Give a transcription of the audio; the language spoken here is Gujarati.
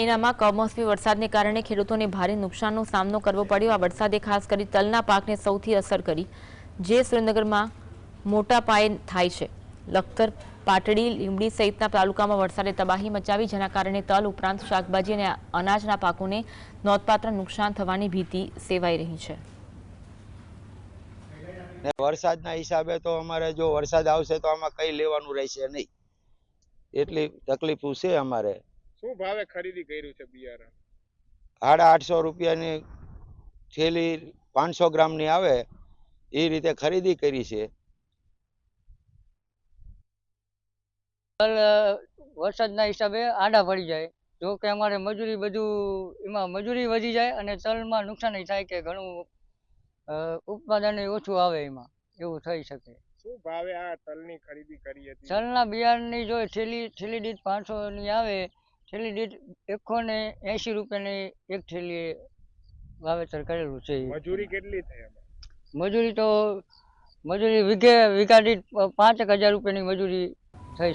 મહિનામાં કમોસમી વરસાદને કારણે ખેડૂતોને ભારે નુકસાનનો સામનો કરવો પડ્યો. આ વરસાદે ખાસ કરી તલના પાકને સૌથી અસર કરી, જે સુરેન્દ્રનગરમાં મોટા પાયે થાય છે. લખતર, પાટડી, લીંબડી સહિતના તાલુકામાં વરસાદે તબાહી મચાવી, જેના કારણે તલ ઉપરાંત શાકભાજી અને અનાજના પાકોને નોંધપાત્ર નુકસાન થવાની ભીતિ સેવાઈ રહી છે. વરસાદના હિસાબે તો અમારે જો વરસાદ આવશે તો આમાં કઈ લેવાનું રહેશે નહીં. એટલી તકલીફો છે અમારે. શું ભાવે ખરીદી કર્યું છે બિયારણ? સાડા આઠસો રૂપિયાની થેલી પાંચસો ગ્રામની આવે એ રીતે ખરીદી કરી છે. વરસાદના હિસાબે આડા પડી જાય. જો કે અમારે મજૂરી બધું એમાં મજૂરી વધી જાય અને તલમાં નુકસાન થાય કે ઘણું ઉત્પાદન ઓછું આવે એમાં. એવું થઈ શકે. શું ભાવે આ તલની ખરીદી કરી હતી? તલના બિયારણની જો થેલી થેલી દીઠ પાંચસોની આવે થેલી દીઠ એકસો ને એંશી રૂપિયાની એક થેલી વાવેતર કરેલું છે મજૂરી કેટલી થઈ મજૂરી તો મજૂરી વીઘે વીઘા દીઠ પાંચ એક હજાર રૂપિયાની મજૂરી થઈ